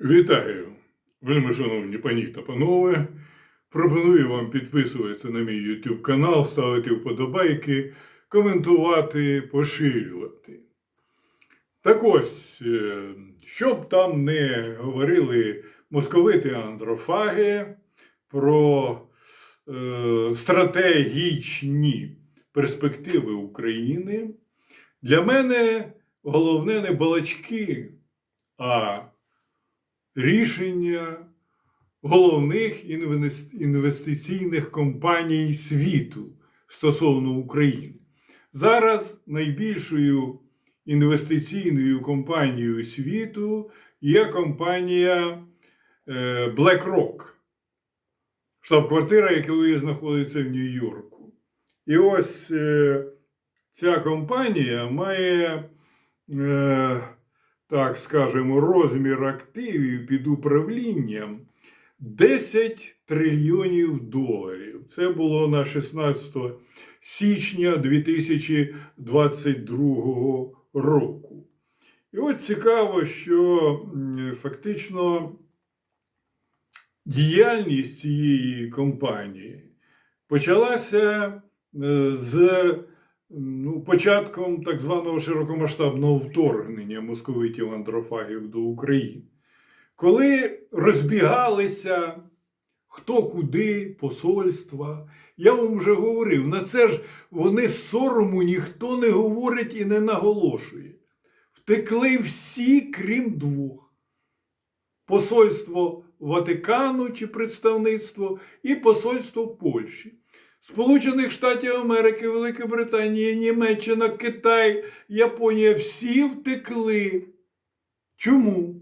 Вітаю, вельми шановні пані та панове. Пропоную вам підписуватися на мій YouTube канал, ставити вподобайки, коментувати, поширювати. Так ось, е, щоб там не говорили московити андрофаги про е, стратегічні перспективи України, для мене головне не балачки, а рішення головних інвестиційних компаній світу стосовно України. Зараз найбільшою інвестиційною компанією світу є компанія е, BlackRock, штаб-квартира якої знаходиться в Нью-Йорку. І ось е, ця компанія має, е, так скажемо, розмір активів під управлінням 10 трильйонів доларів. Це було на 16 січня 2022 року. І от цікаво, що фактично діяльність цієї компанії почалася е, з ну, початком так званого широкомасштабного вторгнення московитів андрофагів до України. Коли розбігалися хто куди, посольства, я вам вже говорив, на це ж вони сорому ніхто не говорить і не наголошує. Втекли всі, крім двох: посольство Ватикану чи представництво і посольство Польщі. Сполучених Штатів Америки, Велика Британія, Німеччина, Китай, Японія всі втекли. Чому?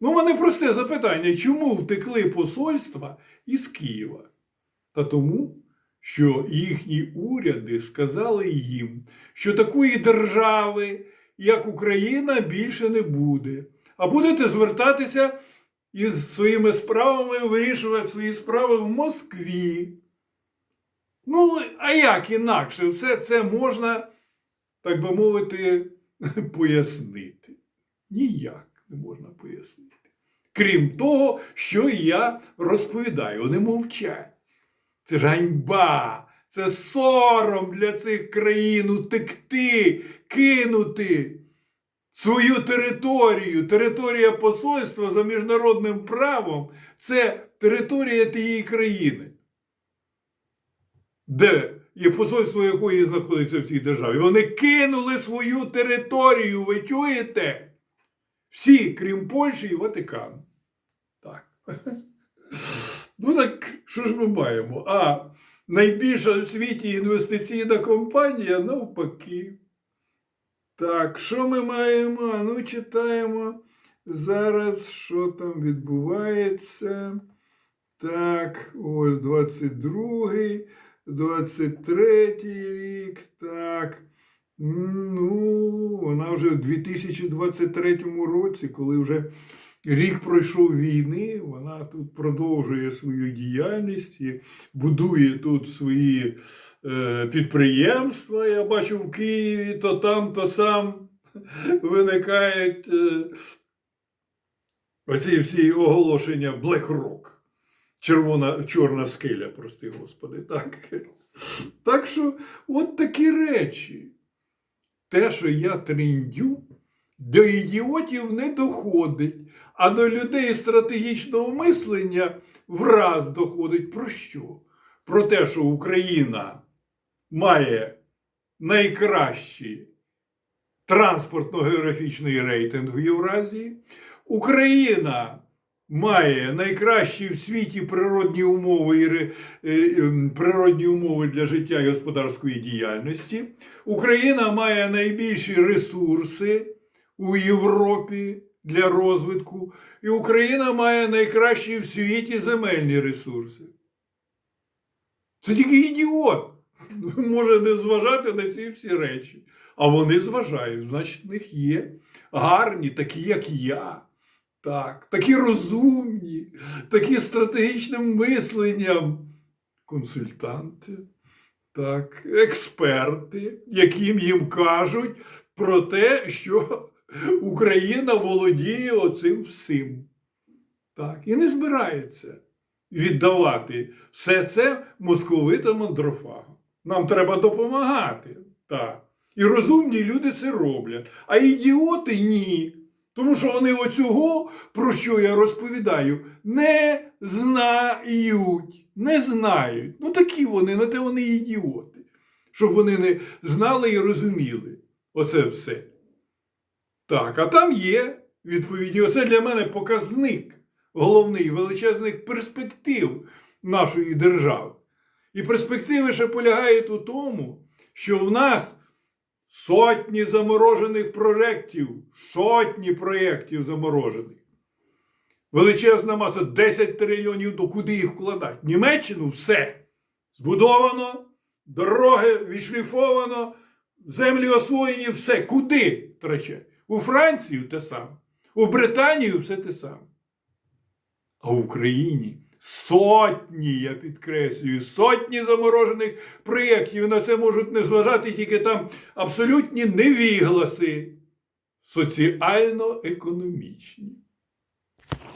Ну, мене просте запитання: чому втекли посольства із Києва? Та тому, що їхні уряди сказали їм, що такої держави, як Україна, більше не буде. А будете звертатися із своїми справами, вирішувати свої справи в Москві. Ну, а як інакше? Все це можна, так би мовити, пояснити. Ніяк не можна пояснити. Крім того, що я розповідаю, вони мовчать. Це ж ганьба, це сором для цих країн утекти, кинути свою територію. Територія посольства за міжнародним правом це територія тієї країни, де є посольство якої знаходиться в цій державі. Вони кинули свою територію, ви чуєте? Всі, крім Польщі і Ватикану. Так. Ну так що ж ми маємо? А найбільша у світі інвестиційна компанія навпаки. Так, що ми маємо? Ну, читаємо зараз, що там відбувається. Так, ось 22-й, 23-й рік. Так. Ну, вона вже в 2023 році, коли вже рік пройшов війни, вона тут продовжує свою діяльність і будує тут свої е, підприємства. Я бачу в Києві то там, то сам виникають е, оці всі оголошення BlackRock. Червона, чорна скеля, прости господи. Так. так що от такі речі. Те, що я трендю, до ідіотів не доходить, а до людей стратегічного мислення враз доходить про що? Про те, що Україна має найкращий транспортно-географічний рейтинг в Євразії. Україна має найкращі в світі природні умови е, ем, природні умови для життя і господарської діяльності. Україна має найбільші ресурси у Європі для розвитку, і Україна має найкращі в світі земельні ресурси. Це тільки ідіот може не зважати на ці всі речі. А вони зважають, значить, в них є гарні, такі, як я. Так, такі розумні, такі стратегічним мисленням. Консультанти, так, експерти, яким їм кажуть про те, що Україна володіє оцим всім. Так, і не збирається віддавати все це московитам андрофагам. Нам треба допомагати. Так. І розумні люди це роблять. А ідіоти ні. Тому що вони оцього, про що я розповідаю, не знають. Не знають. Ну такі вони, на те вони ідіоти. Щоб вони не знали і розуміли. Оце все. Так, а там є відповідні. Оце для мене показник головний величезних перспектив нашої держави. І перспективи ще полягають у тому, що в нас сотні заморожених проєктів, сотні проєктів заморожених. Величезна маса 10 трильйонів, до куди їх вкладати? Німеччину все збудовано, дороги відшліфовано, землі освоєні, все. Куди втрачати? У Францію те саме, у Британію все те саме. А в Україні сотні, я підкреслюю, сотні заморожених проєктів. На це можуть не зважати тільки там абсолютні невігласи соціально-економічні.